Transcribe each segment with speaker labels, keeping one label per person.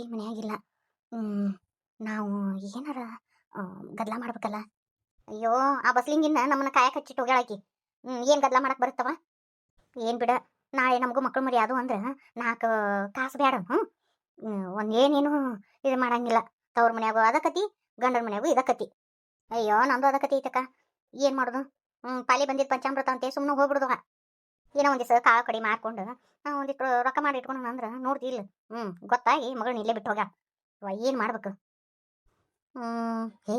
Speaker 1: ಅತ್ತಿ ಮನೆಯಾಗಿಲ್ಲ ಹ್ಮ್, ನಾವು ಏನಾರ ಗದ್ಲ ಮಾಡ್ಬೇಕಲ್ಲ. ಅಯ್ಯೋ, ಆ ಬಸ್ಲಿಂಗಿನ್ನ ನಮ್ಮನ್ನ ಕಾಯಕ್ಕೆ ಹಚ್ಚಿಟ್ಟು ಹ್ಮ್, ಏನ್ ಗದ್ಲ ಮಾಡಕ್ ಬರುತ್ತವ? ಏನ್ ಬಿಡ, ನಾಳೆ ನಮಗೂ ಮಕ್ಕಳು ಮರಿ ಅದು ಅಂದ್ರೆ ನಾಲ್ಕು ಕಾಸು ಬೇಡ ಹ್ಮ್ ಒಂದ್ ಏನೇನು ಇದು ಮಾಡಂಗಿಲ್ಲ. ತವ್ರ ಮನ್ಯಾಗು ಅದಕತಿ, ಗಂಡನ ಮನ್ಯಾಗು ಇದಕತಿ. ಅಯ್ಯೋ, ನಂದು ಅದಕತಿ ಐತಕ್ಕ. ಏನ್ ಮಾಡುದು? ಹ್ಮ್, ಪಾಲಿ ಬಂದಿದ್ ಪಂಚಾಮೃತ ಅಂತೇ ಸುಮ್ಮನೆ ಹೋಗ್ಬಿಡುದವ ಏನೋ ಒಂದಿವ್ಸ ಕಾಳು ಕಡಿ ಮಾಡ್ಕೊಂಡು ಒಂದಿಷ್ಟು ರೊಕ್ಕ ಮಾಡಿ ಇಟ್ಕೊಂಡು ಅಂದ್ರೆ ನೋಡ್ತಿ ಇಲ್ಲ ಹ್ಞೂ ಗೊತ್ತಾಗಿ ಮಗಳನ್ನ ಇಲ್ಲೇ ಬಿಟ್ಟು ಹೋಗ ಏನು ಮಾಡ್ಬೇಕು? ಹೇ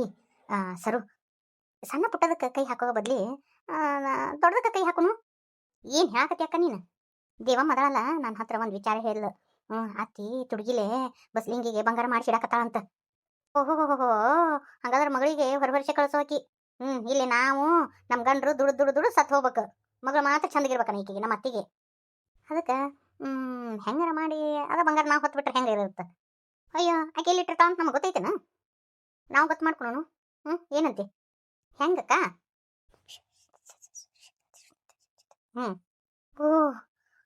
Speaker 1: ಆ, ಸರು ಸಣ್ಣ ಪುಟ್ಟದಕ್ಕೆ ಕೈ ಹಾಕೋ ಬದ್ಲಿ ದೊಡ್ಡದಕ್ಕೆ ಕೈ ಹಾಕೋನು? ಏನು ಹೇಳಕತ್ತಿ ಅಕ್ಕ ನೀನು? ದೇವಮ್ಮ ಅದಳಲ್ಲ ನನ್ನ ಹತ್ರ ಒಂದು ವಿಚಾರ ಹೇಳ. ಹ್ಞೂ ಅತ್ತಿ ತುಡುಗಿಲೆ ಬಸ್ಲಿಂಗಿಗೆ ಬಂಗಾರ ಮಾಡಿಸಿಡಕತ್ತಾಳ ಅಂತ. ಓಹೋ ಹಂಗಾದ್ರೆ ಮಗಳಿಗೆ ಹೊರವರ್ಷ ಕಳಿಸೋಕಿ ಹ್ಞೂ ಇಲ್ಲಿ ನಾವು ನಮ್ಮ ಗಂಡರು ದುಡ್ಡು ದುಡ್ಡು ದುಡ್ಡು ಸತ್ತು ಹೋಗ್ಬೇಕು. ಮಗಳು ಮಾತ್ರ ಚಂದಗಿರ್ಬೇಕನ ಈಕೆಗೆ, ನಮ್ಮ ಅತ್ತಿಗೆ. ಅದಕ್ಕೆ ಹೆಂಗಾರ ಮಾಡಿ, ಅದ ಬಂಗಾರ ನಾವು ಹೊತ್ಬಿಟ್ರೆ ಹೆಂಗೆ ಇರುತ್ತೆ? ಅಯ್ಯೋ, ಆಕೆ ಎಲ್ಲಿಟ್ಟಿರ್ತಾವ ಅಂತ ನಮಗೆ ಗೊತ್ತೈತೆನ? ನಾವು ಗೊತ್ತು ಮಾಡ್ಕೊಳೋನು? ಹ್ಮ್, ಏನಂತೆ? ಹೆಂಗಕ್ಕ? ಹ್ಮ್. ಓ,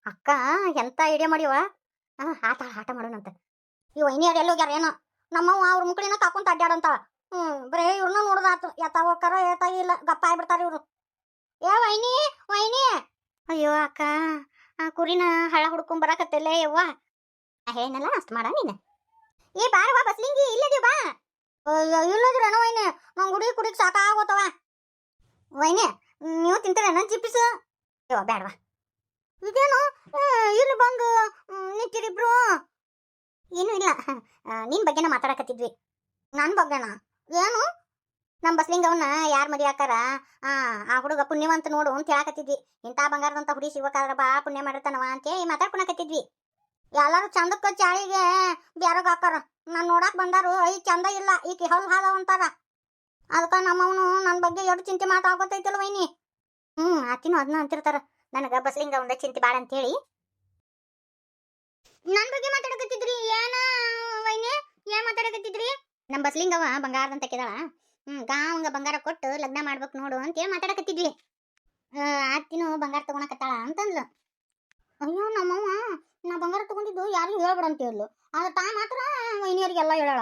Speaker 1: ಅಕ್ಕ, ಎಂತ ಐಡಿಯಾ ಮಾಡಿವ ಹಾ ಆಟ ಆಟ ಮಾಡೋಣಂತ. ಈ ವೈನಿಯರ್ ಎಲ್ಲಿ ಹೋಗ್ಯಾರ ಏನೋ? ನಮ್ಮವ್ವ ಅವ್ರ ಮುಕ್ಕಳಿನ ಕಾಕೊಂತ ಅಡ್ಡಾಡಂತ ಹ್ಮ್, ಬರೇ ಇವ್ರನ್ನ ನೋಡ್ದಾತು. ಎತ್ತಾವ ಹೋಗ್ತಾರ ಎತ್ತ ಇಲ್ಲ, ಗಪ್ಪ ಆಗ್ಬಿಡ್ತಾರ ಇವ್ರು. ಏ, ವೈನಿ ವೈನಿ. ಅಯ್ಯೋ, ಅಕ್ಕ, ಆ ಕುರಿನ ಹಳ್ಳ ಹುಡ್ಕೊಂಡ್ ಬರಾಕತ್ತಲ್ಲ, ಯವ್ವ. ನಾ ಅಷ್ಟು ಮಾಡ ನೀನು. ಏ ಬಾರವಾ ಬಸ್ಲಿಂಗಿ ಇಲ್ಲದಿ ಬಾ. ಇಲ್ಲದಿರೇನೋ ವೈನಿ ನಂಗೆ ಗುಡಿ ಕುಡಿಗೆ ಸಾಕಾಗೋತವ. ವೈನಿ, ನೀವು ತಿಂತಾರೇನ ಚಿಪ್ಪಿಸ್ ಯವ್ವ ಬೇಡವಾ ಇದೇನು? ಇಲ್ಲಿ ಬಂದು ನಿಂತಿರಿಬ್ರು. ಏನು ಇಲ್ಲ. ನಿನ್ ಬಗ್ಗೆನ ಮಾತಾಡಕತ್ತಿದ್ವಿ. ನನ್ನ ಬಗ್ಗೆನ. ಏನು? ನಮ್ಮ ಬಸ್ಲಿಂಗವನ್ನ ಯಾರ್ ಮದಿ ಹಾಕಾರ ಆ ಹುಡುಗ ಪುಣ್ಯವಂತ ನೋಡು ಅಂತ ಹೇಳಕತ್ತಿದ್ವಿ. ಇಂಥ ಬಂಗಾರದಂತ ಹುಡಿ ಸಿಗ್ಬೇಕಾದ್ರ ಬಾ, ಪುಣ್ಯ ಮಾಡಿರ್ತಾನವ ಅಂತೇಳಿ ಮಾತಾಡ್ಕೊಳಕತ್ತಿದ್ವಿ. ಎಲ್ಲರೂ ಚಂದಕ್ಕ ಚಾಳಿಗೆ ಬ್ಯಾರಗ ಹಾಕಾರ ನಾನು ನೋಡಾಕ್ ಬಂದಾರು ಐ ಚಂದ ಇಲ್ಲ, ಈಕಿ ಹೊಲ್ ಹಾದ ಅಂತಾರ. ಅದಕ್ಕ ನಮ್ಮವನು ನನ್ನ ಬಗ್ಗೆ ಎರಡು ಚಿಂತೆ ಮಾತಾಡ್ಕೊತೈತಲ್ಲ ವೈನಿ. ಹ್ಮ್ ಆತಿನೂ ಅದನ್ನ ಅಂತಿರ್ತಾರ. ನನಗೆ ಬಸ್ಲಿಂಗ ಚಿಂತೆ ಬಾಳ ಅಂತೇಳಿ. ನನ್ನ ಬಗ್ಗೆ ಮಾತಾಡಕತ್ತಿದ್ರಿ? ಏನ ವೈನಿ? ಏನ್ ಮಾತಾಡಕತ್ತಿದ್ರಿ? ನಮ್ಮ ಬಸ್ಲಿಂಗವ ಬಂಗಾರದಂತ ಕೆದಾಳ ಹ್ಮ್ ಗಾವಂಗ ಬಂಗಾರ ಕೊಟ್ಟು ಲಗ್ನ ಮಾಡ್ಬೇಕು ನೋಡು ಅಂತ ಅಂತೇಳಿ ಮಾತಾಡಕತ್ತಿದ್ವಿ. ಆತಿನೂ ಬಂಗಾರ ತಗೊಳಕತ್ತಾಳ ಅಂತಂದ್ಲು. ಅಯ್ಯೋ, ನಮ್ಮವ್ವ, ನಾ ಬಂಗಾರ ತಗೊಂಡಿದ್ದು ಯಾರಿಗೂ ಹೇಳ್ಬೇಡ ಅಂತ ಹೇಳ್ಲು ಆದ್ರೆ ತಾ ಮಾತ್ರ ವೈನಿಯರಿಗೆಲ್ಲ ಹೇಳೋಳ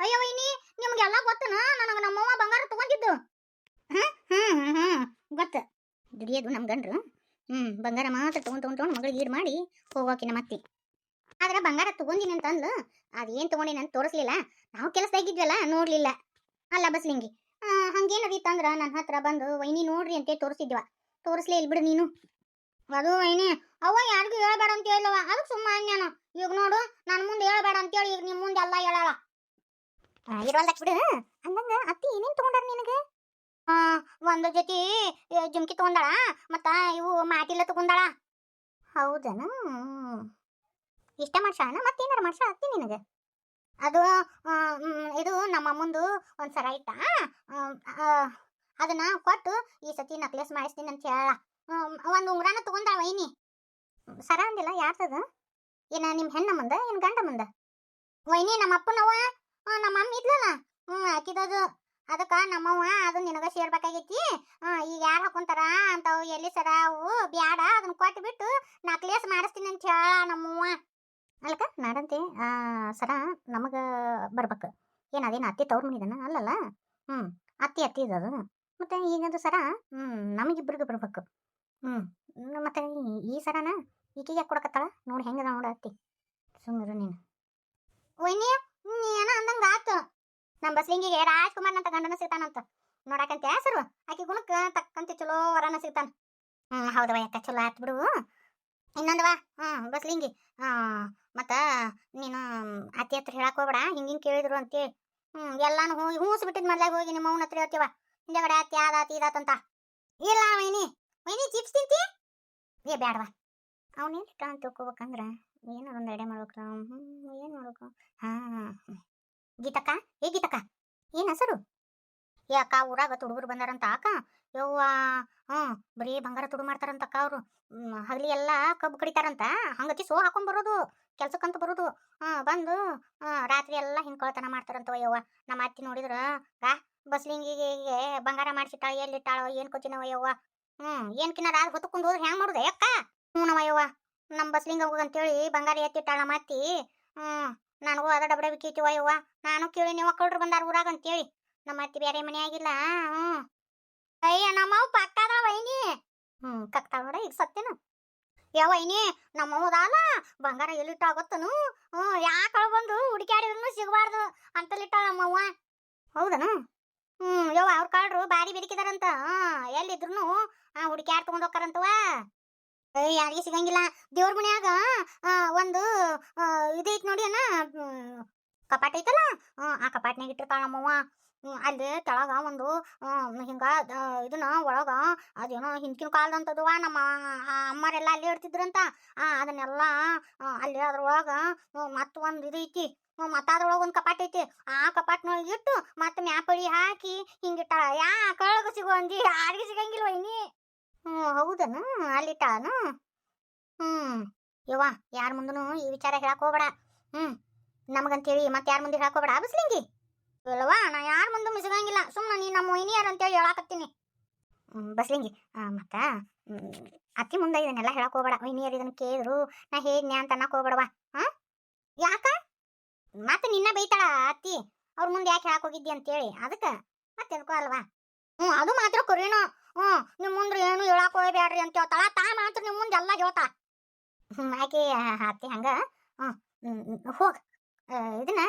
Speaker 1: ಅಯ್ಯೋ, ವೈನಿ, ನಿಮ್ಗೆಲ್ಲ ಗೊತ್ತನ? ನನಗೆ ನಮ್ಮವ್ವ ಬಂಗಾರ ತಗೊಂಡಿದ್ದು. ಹ್ಮ್ ಹ್ಮ್ ಹ್ಮ್ ಗೊತ್ತ. ದುಡಿಯೋದು ನಮ್ಮ ಗಂಡ್ರು. ಹ್ಮ್, ಬಂಗಾರ ಮಾತ್ರ ತಗೊಂಡ್ ತಗೊಂಡ್, ತೊಗೊಂಡು ಮಗಳಿಗೆ ಈಡ್ ಮಾಡಿ ಹೋಗೋಕಿನ ಮತ್ತೆ. ಆದ್ರೆ ಬಂಗಾರ ತಗೊಂಡಿನಿ ಅಂತಂದ್ಲು. ಅದೇನ್ ತಗೊಂಡಿನಿ ಅಂತ ತೋರಿಸ್ಲಿಲ್ಲ. ನಾವು ಕೆಲಸದಾಗಿದ್ವಲ್ಲ, ನೋಡ್ಲಿಲ್ಲ. ಅಲ್ಲ ಬಸ್ಲಿಂಗಿ ಆ, ಹಂಗೇನದೀತಂದ್ರ ನನ್ನ ಹತ್ರ ಬಂದು ವೈನಿ ನೋಡ್ರಿ ಅಂತ ತೋರಿಸಿದ್ವ ತೋರಿಸ್ಲೇ ಇಲ್ಲ ಬಿಡು ನೀನು. ಅದು ವೈನಿ ಅವ್ವ ಯಾರಿಗೂ ಹೇಳ್ಬೇಡ ಅಂತ ಹೇಳಿಲ್ಲವ ಅದಕ್ಕೆ ಸುಮ್ಮನೆ ನಾನು. ಈಗ ನೋಡು ನನ್ನ ಮುಂದೆ ಹೇಳ್ಬೇಡ ಅಂತೇಳಿ ಈಗ ನಿಮ್ಮ ಮುಂದೆ ಎಲ್ಲ ಹೇಳಲ್ಲ ಇರೋಲ್ಲ ಬಿಡು. ಅಂದಂಗ ಅತ್ತಿ ಏನೇನ್ ತಗೊಂಡಾರ ನಿನಗೆ? ಒಂದು ಜೊತೆ ಜುಮ್ಕಿ ತಗೊಂಡಾಳ ಮತ್ತ ಇವು ಮಾಟಿಲ್ಲ ತಗೊಂಡಾಳ. ಹೌದನ? ಇಷ್ಟ ಮಾಡ್ಸಾಳ ಮತ್ತೇನಾರ ಮಾಡ್ಸಾಳ ಅತ್ತಿ ನಿನಗೆ? ಅದು ಇದು ನಮ್ಮ ಮುಂದು ಒಂದು ಸರ ಇತ್ತ ಅದನ್ನ ಕೊಟ್ಟು ಈ ಸತಿ ನಕ್ಲೆಸ್ ಮಾಡಿಸ್ತೀನಿ ಅಂತ ಹೇಳ. ಒಂದು ಉಂಗ್ರಾನ ತಗೊಂಡ ವೈನಿ. ಸರ ಅಂದಿಲ್ಲ ಯಾರ್ದದ? ಏನ ನಿಮ್ ಹೆಣ್ಣ ಮುಂದ ಏನ್ ಗಂಡ ಮುಂದ? ವೈನಿ ನಮ್ಮ ಅಪ್ಪನವ್ವ ಆ, ನಮ್ಮ ಅಮ್ಮ ಇದ್ಲಲ್ಲ? ಹ್ಮ್ ಹಾಕಿದದು ಅದಕ್ಕ ನಮ್ಮವ್ವ ಅದು ನಿನಗ ಸೇರ್ಬೇಕಾಗೈತಿ. ಈಗ ಯಾರು ಹಾಕೊಂತಾರ ಅಂತವು ಎಲ್ಲಿ ಸರ ಅವು ಬ್ಯಾಡ ಅದನ್ನ ಕೊಟ್ಟು ಬಿಟ್ಟು ನಕ್ಲೇಸ್ ಮಾಡಿಸ್ತೀನಿ ಅಂತ ಹೇಳ ನಮ್ಮವ್ವ. ಅಲ್ಕ ನಾಡಂತೆ ಆ, ಸರ ನಮಗೆ ಬರ್ಬೇಕು. ಏನ್ ಅದೇನು ಅತ್ತಿ ತವ್ರ ಮನಿದನ? ಅಲ್ಲಲ್ಲ? ಹ್ಮ್, ಅತ್ತಿ ಅತ್ತಿ ಇದದು ಮತ್ತೆ ಈಗದು ಸರ, ಹ್ಮ್, ನಮಗಿಬ್ರಿಗೆ ಬರ್ಬೇಕು. ಹ್ಮ್ ಮತ್ತು ಈ- ಸರನ ಈಕಿಗೆ ಕೊಡಕತ್ತಾಳ? ನೋಡಿ ಹೆಂಗದ ನೋಡ ಅತ್ತಿ. ಸುಮ್ಮರು ನೀನು. ಒಯ್ನಿ ಏನ ಅಂದಂಗ ಆತು? ನಮ್ಮ ಬಸ್ಲಿಂಗಿಗೆ ರಾಜ್ಕುಮಾರ್ ಅಂತ ಗಂಡನ ಸಿಗ್ತಾನಂತ. ನೋಡಕಂತ ಹೆಸರು ಆಕೆ ಗುಣಕ್ಕೆ ತಕ್ಕಂತೆ ಚಲೋ ವರನ ಸಿಗ್ತಾನ. ಹ್ಮ್ ಹೌದವ ಯಾಕ ಚಲೋ ಆತ್ ಬಿಡು. ಇನ್ನೊಂದವ ಹ್ಮ್, ಬಸ್ಲಿಂಗಿ, ಆ ಮತ್ತ ನೀನು ಅತ್ತಿ ಹತ್ರ ಹೇಳಕ್ ಹೋಗ್ಬೇಡ ಹಿಂಗೆ ಹಿಂಗ್ ಕೇಳಿದ್ರು ಅಂತೇಳಿ ಹ್ಞೂ ಎಲ್ಲಾನು ಹೋಗಿ ಹೂಸ್ ಬಿಟ್ಟಿದ್ ಮೊದ್ಲಾಗ ಹೋಗಿ ನಿಮ್ಮ ಅವನ ಹತ್ರ ಹೇಳ್ತೀವ. ಹಿಂದಗಡೆ ಅತ್ತಿ ಆದಾತಿ ಇದಾತಂತ ಇಲ್ಲ ವೈನಿ ವೈನಿ ಚಿಪ್ಸ್ ತಿಂತಿ? ಏ, ಬ್ಯಾಡವಾ. ಅವನೇನು ಅಂತ ತಿಳ್ಕೊಬೇಕಂದ್ರ? ಏನಾರ ಒಂದು ಐಡಿಯಾ ಮಾಡ್ಬೇಕು ಹ್ಞೂ ಏನು ಮಾಡ್ಬೇಕು? ಹಾಂ ಗೀತಕ್ಕ? ಏ, ಗೀತಕ್ಕ, ಏನು ಹೆಸರು? ಏ, ಅಕ್ಕ, ಊರಾಗ ತುಡುಗರು ಬಂದಾರಂತ, ಅಕ್ಕ. ಯವ್ವ ಹ್ಞೂ ಬರೀ ಬಂಗಾರ ತುಡು ಮಾಡ್ತಾರಂತ ಅಕ್ಕ ಅವರು. ಹಗಲಿ ಎಲ್ಲ ಕಬ್ಬು ಕಡಿತಾರಂತ. ಹಂಗತಿ ಸೋ ಹಾಕೊಂಡ್ ಬರೋದು. ಕೆಲ್ಸಕ್ಕಂತ ಬರುದು. ಬಂದು ರಾತ್ರಿ ಎಲ್ಲ ಕಳ್ಳತನ ಮಾಡ್ತಾರಂತ ಯವ್ವ. ನಮ್ಮ ಅತ್ತಿ ನೋಡಿದ್ರ ಆ ಬಸ್ಲಿಂಗಿಗೆ ಬಂಗಾರ ಮಾಡಿಸಿಟ್ಟಾಳ, ಎಲ್ಲಿಟ್ಟಾಳೋ, ಏನು ಕೊಚ್ಚಿನವ ಯವ್ವ? ಹ್ಞೂ ಏನ್ಕಿನ ರಾತ್ರಿ ಹೊತ್ಕೊಂಡು ಹೋದ್ರೆ ಹೆಂಗೆ ಮಾಡುದು ಅಕ್ಕ ಹ್ಞೂ ನಮ್ಮ ಯವ್ವ. ನಮ್ಮ ಬಸ್ಲಿಂಗ ಅಂತೇಳಿ ಬಂಗಾರ ಎತ್ತಿಟ್ಟಾಳ ನಮ್ಮ ಅತ್ತಿ. ಹ್ಮ್, ನನಗೂ ಅದ ಡಬಡ ಬಿಕ್ಕೈತಿವ ಯವ್ವ. ನಾನು ಕೇಳಿ ನೀವು ಕಳ್ರು ಬಂದಾರ ಊರಾಗ ಅಂತೇಳಿ. ನಮ್ಮ ಅತ್ತಿ ಬೇರೆ ಮನೆ ಆಗಿಲ್ಲ ಹ್ಞೂ ಅಯ್ಯ, ನಮ್ಮವ್ ಪಕ್ಕದ ವೈನಿ ಹ್ಞೂ ಕಕ್ತಾಳ ನೋಡ, ಈಗ ಸತ್ತೇನು ಯಾವ ನಮ್ಮ ನಮ್ಮವದಲ್ಲ ಬಂಗಾರ ಎಲ್ಲಿಟ್ಟ ಗೊತ್ತನು? ಹ್ಞೂ ಯಾಕಳ ಬಂದು ಹುಡುಕ್ಯಾಡಿದ್ರು ಸಿಗಬಾರ್ದು ಅಂತಲಿಟ್ಟ ನಮ್ಮವ್ವ ಹೌದನು? ಹ್ಞೂ ಯವ್ವ ಅವ್ರ ಕಾಳ್ರು ಬಾರಿ ಬೆದಕಿದಾರಂತ. ಹಾಂ ಎಲ್ಲಿದ್ರು ಹುಡುಕ್ಯಾಡ್ ಏಯ್ ಯಾರಿಗೆ ಸಿಗಂಗಿಲ್ಲ. ದೇವ್ರ ಮನ್ಯಾಗ ಒಂದು ಆ, ಇದೈತ್ ನೋಡಿ ಅಣ್ಣ ಹ್ಮ್, ಕಪಾಟ್ ಐತಲ್ಲ? ಆ ಕಪಾಟ್ನಾಗ ಇಟ್ಟಿರ್ತಾಳ ನಮ್ಮವ್ವ. ಅಲ್ಲಿ ತೆಳಗ ಒಂದು ಹಿಂಗ ಇದನ್ನ ಒಳಗ ಅದೇನೋ ಹಿಂದಿನ ಕಾಲದಂತದವ ನಮ್ಮ ಅಮ್ಮರೆಲ್ಲ ಅಲ್ಲಿ ಇಡ್ತಿದ್ರಂತ. ಆ, ಅದನ್ನೆಲ್ಲ ಅಲ್ಲಿ ಅದ್ರೊಳಗ ಮತ್ತ ಒಂದು ಇದು ಐತಿ. ಮತ್ತೆ ಅದ್ರೊಳಗ ಒಂದು ಕಪಾಟ್ ಐತಿ. ಆ ಕಪಾಟ್ನೊಳಗೆ ಇಟ್ಟು ಮತ್ತೆ ಮ್ಯಾಪಳಿ ಹಾಕಿ ಹಿಂಗಿಟ್ಟಾಳ. ಯಾ, ಕಳಗ ಸಿಗೋ ಅಂದಿ ಯಾರಿಗೆ ಸಿಗಂಗಿಲ್ವ ಇನ್ನಿ ಹ್ಞೂ ಹೌದನು? ಅಲ್ಲಿಟ್ಟಾಳನು? ಹ್ಞೂ ಯವ್ವ, ಯಾರ ಮುಂದನು ಈ ವಿಚಾರ ಹೇಳಕ್ ಹೋಗ್ಬೇಡ. ಹ್ಮ್. ನಮಗಂತೇಳಿ ಮತ್ತೆ ಯಾರ ಮುಂದೆ ಹೇಳಕ್ ಹೋಗ್ಬೇಡ. ಬಸ್ಲಿಂಗಿ? ಇಲ್ಲವಾ ನಾ ಯಾರ ಮುಂದೆ ಮಿಸಗಂಗಿಲ್ಲ. ಸುಮ್ಮನೆ ನೀ ನಮ್ಮ ವೈನಿಯರ್ ಅಂತೇಳಿ ಹೇಳಾಕತ್ತೀನಿ. ಬಸ್ಲಿಂಗಿ ಮತ್ತೆ ಅತ್ತಿ ಮುಂದೆ ಇದನ್ನೆಲ್ಲ ಹೇಳಕ್ ಹೋಗ್ಬೇಡ. ವೈನಿಯರ್ ಇದನ್ನ ಕೇಳಿದ್ರು, ನಾ ಹೇಗ್ನ್ಯಾ ಅಂತ ಅನ್ನಕ್ ಹೋಗ್ಬೇಡವಾ ಹಾ? ಯಾಕ? ಮತ್ತೆ ನಿನ್ನ ಬೈತಾಳ ಅತ್ತಿ? ಅವ್ರ ಮುಂದೆ ಯಾಕೆ ಹೇಳಕ್ ಹೋಗಿದ್ದಿ ಅಂತೇಳಿ. ಅದಕ್ಕೆ? ಮತ್ತೆ ಅದಕ್ಕೂ ಅಲ್ವಾ? ಹ್ಞೂ ಅದು ಮಾತ್ರ ಕರೀನೋ. ಹ್ಞೂ ನಿಮ್ಮ ಮುಂದೆ ಏನು ಹೇಳಕ್ ಹೋಗ್ಬೇಡ್ರಿ ಅಂತ ಹೇಳ್ತಾಳ. ತಾ ಮಾತ್ರ ನಿಮ್ಮ ಮುಂದೆ ಎಲ್ಲ ಹೇಳ್ತಾ ಹ್ಮ್, ಆಕೆ ಅತ್ತಿ ಹಂಗ ಹ್ಞೂ ಹೋಗ್. ಇದನ್ನ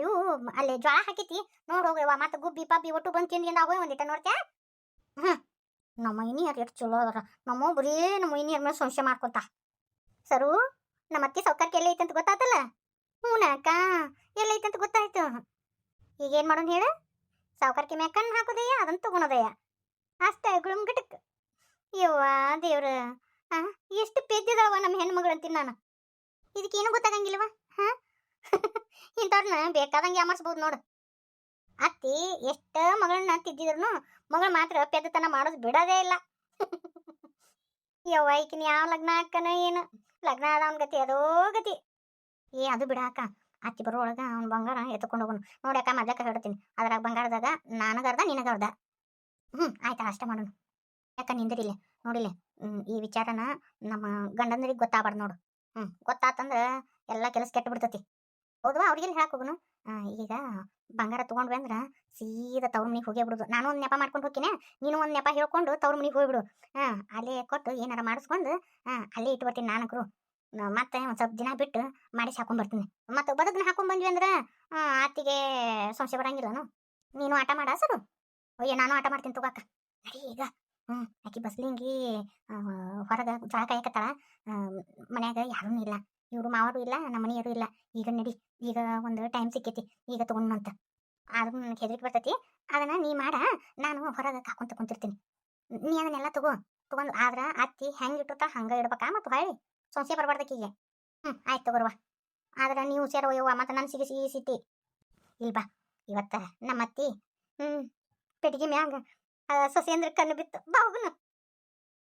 Speaker 1: ಇವು ಅಲ್ಲಿ ಜ್ವಾಳ ಹಾಕೈತಿ. ನೋಡ್ ಹೋಗವ್ವ ಮತ್ತೆ ಗುಬ್ಬಿ, ಪಬ್ಬಿ, ಒಟ್ಟು ಬಂದು ತಿಂದಿಂದ ಹೋಗಿ ಒಂದಿಟ ನೋಡ್ತ್ಯಾ? ಹ್ಞೂ ನಮ್ಮ ಇನಿಯರ್ ಎಷ್ಟು ಚಲೋ ಅದಾರ. ನಮ್ಮ ಬರೀ ನಮ್ಮ ಇನಿಯರ್ ಮೇಲೆ ಸಂಶಯ ಮಾಡ್ಕೊತ. ಸರು, ನಮ್ಮ ಅತ್ತೆ ಸೌಕರ್ಯ ಎಲ್ಲ ಐತಂತ ಗೊತ್ತಾತಲ್ಲ? ಹ್ಞೂನಕ್ಕ ಎಲ್ಲ ಐತಂತ ಗೊತ್ತಾಯ್ತು. ಈಗ ಏನು ಮಾಡೋಣ ಹೇಳ? ಸಾವುಕಾರಕ್ಕೆ ಮ್ಯಾಗ ಕಣ್ಣು ಹಾಕೋದಯ್ಯ ಅದನ್ನ ತೊಗೊಳೋದಯ್ಯ. ಅಷ್ಟೇ ಗುಳುಮ್ಗಿಟಕ್ ಯವ್ವ ದೇವ್ರ ಹಾಂ ಎಷ್ಟು ಪೆದ್ದಿದಾವ ನಮ್ಮ ಹೆಣ್ಮಗಳು ಅಂತೀನಿ ನಾನು. ಇದಕ್ಕೇನು ಗೊತ್ತಾಗಂಗಿಲ್ವ ಹಾ? ಇಂಥವ್ರನ್ನ ಬೇಕಾದಂಗೆ ಯಾಮರ್ಸ್ಬೋದು ನೋಡು. ಅತ್ತಿ ಎಷ್ಟ ಮಗಳನ್ನ ತಿದ್ದಿದ್ರು ಮಗಳು ಮಾತ್ರ ಪೆದ್ದತನ ಮಾಡೋದು ಬಿಡೋದೇ ಇಲ್ಲ. ಯವ್ವ, ಈಕಿನ ಯಾವ ಲಗ್ನ ಹಾಕನ ಏನು. ಲಗ್ನ ಆದ ಅವನ ಗತಿ ಅದೋ ಗತಿ. ಏ, ಅದು ಬಿಡಾಕ ಅತ್ತಿ ಬರೋ ಒಳಗ ಅವ್ನ ಬಂಗಾರ ಎತ್ಕೊಂಡು ಹೋಗೋನು. ಅಕ್ಕ, ಮದ್ಲಕ್ಕ ಹೇಳ್ತೀನಿ. ಅದ್ರಾಗ ಬಂಗಾರದಾಗ ನನಗರ್ದ ನಿನಗರ್ದ ಹ್ಞೂ ಆಯ್ತಾ ಅಷ್ಟೇ ಮಾಡೋಣ. ಯಾಕ ನಿಂದಿರಿಲ್ಲ ನೋಡಿಲ್ಲ ಈ ವಿಚಾರನ ನಮ್ಮ ಗಂಡಂದ್ರಿಗೆ ಗೊತ್ತಾಗ್ಬಾರ್ದು ನೋಡು. ಹ್ಞೂ ಗೊತ್ತಾತಂದ್ರೆ ಎಲ್ಲ ಕೆಲಸ ಕೆಟ್ಟು ಬಿಡ್ತತಿ. ಹೌದವಾ ಅವ್ರಿಗೆಲ್ಲ ಹೇಳಕ್ ಹೋಗುನು? ಈಗ ಬಂಗಾರ ತಗೊಂಡ್ವಿ ಅಂದ್ರ ಸೀದಾ ತವ್ರ ಮನಿಗೆ ಹೋಗೇ ಬಿಡುದು. ನಾನು ಒಂದು ನೆಪ ಮಾಡ್ಕೊಂಡು ಹೋಗ್ತೀನಿ. ನೀನು ಒಂದು ನೆಪ ಹೇಳ್ಕೊಂಡು ತವ್ರ ಮನಿಗೆ ಹೋಗ್ಬಿಡು. ಹಾಂ ಅಲ್ಲೇ ಕೊಟ್ಟು ಏನಾರ ಮಾಡಿಸ್ಕೊಂಡು ಹಾಂ ಅಲ್ಲೇ ಇಟ್ಬಿಡ್ತೀನಿ ನಾನಕ್ರು. ನ- ಮತ್ತೆ ಒಂದು ಸ್ವಲ್ಪ ದಿನ ಬಿಟ್ಟು ಮಾಡಿಸಿ ಹಾಕೊಂಡ್ ಬರ್ತೀನಿ. ಮತ್ತೆ ಬದಕ್ನ ಹಾಕೊಂಡ್ ಬಂದ್ವಿ ಅಂದ್ರೆ ಆತಿಗೆ ಸಂಶಯ ಬರಂಗಿಲ್ಲನು ನೀನು ಆಟ ಮಾಡ, ಸರು. ಅಯ್ಯ, ನಾನು ಆಟ ಮಾಡ್ತೀನಿ ತಗೋಕ ನಡಿ ಈಗ. ಹ್ಞೂ ಆಕಿ ಬಸ್ಲಿಂಗಿ ಹೊರಗೆ ಜಳ ಕಾಯಕತ್ತಾಳ. ಮನ್ಯಾಗ ಯಾರೂ ಇಲ್ಲ. ಇವ್ರು ಮಾವರು ಇಲ್ಲ, ನಮ್ಮ ಮನೆಯವರು ಇಲ್ಲ. ಈಗ ನಡಿ, ಈಗ ಒಂದು ಟೈಮ್ ಸಿಕ್ಕೈತಿ, ಈಗ ತಗೊಂಡಂತ ಆದ್ರೂ ನನಗೆ ಹೆದರಿಕೆ ಬರ್ತೈತಿ. ಅದನ್ನ ನೀ ಮಾಡ, ನಾನು ಹೊರಗೆ ಕಾಕೊಂತ ಕುಂತಿರ್ತೀನಿ. ನೀ ಅದನ್ನೆಲ್ಲ ತಗೋ, ತಗೊಂಡ್ ಆದ್ರ ಅತ್ತಿ ಹೆಂಗೆ ಇಟ್ಟಿರ್ತಾಳ ಹಂಗೆ ಇಡ್ಬೇಕಾ ಮತ್ತು ಹೊಳ್ಳಿ. ಸೊಸೆ ಬರಬಾರ್ದಕ್ಕೀಗೆ ಹ್ಞೂ ಆಯ್ತು ತಗೋರ್ವ ಆದ್ರೆ ನೀವು ಸೇರೋ ಯವ್ವ ಮತ್ತೆ ನನ್ನ ಸಿಗಿ ಸಿಗಿ ಸಿಟ್ಟಿ ಇಲ್ಬಾ ಇವತ್ತ ನಮ್ಮ ಅತ್ತಿ ಹ್ಞೂ ಪೆಟ್ಟಿಗೆ ಮ್ಯಾಗ ಸೊಸೆಂದ್ರ ಕಣ್ಣು ಬಿತ್ತು. ಬಾ ಹೋಗುನು.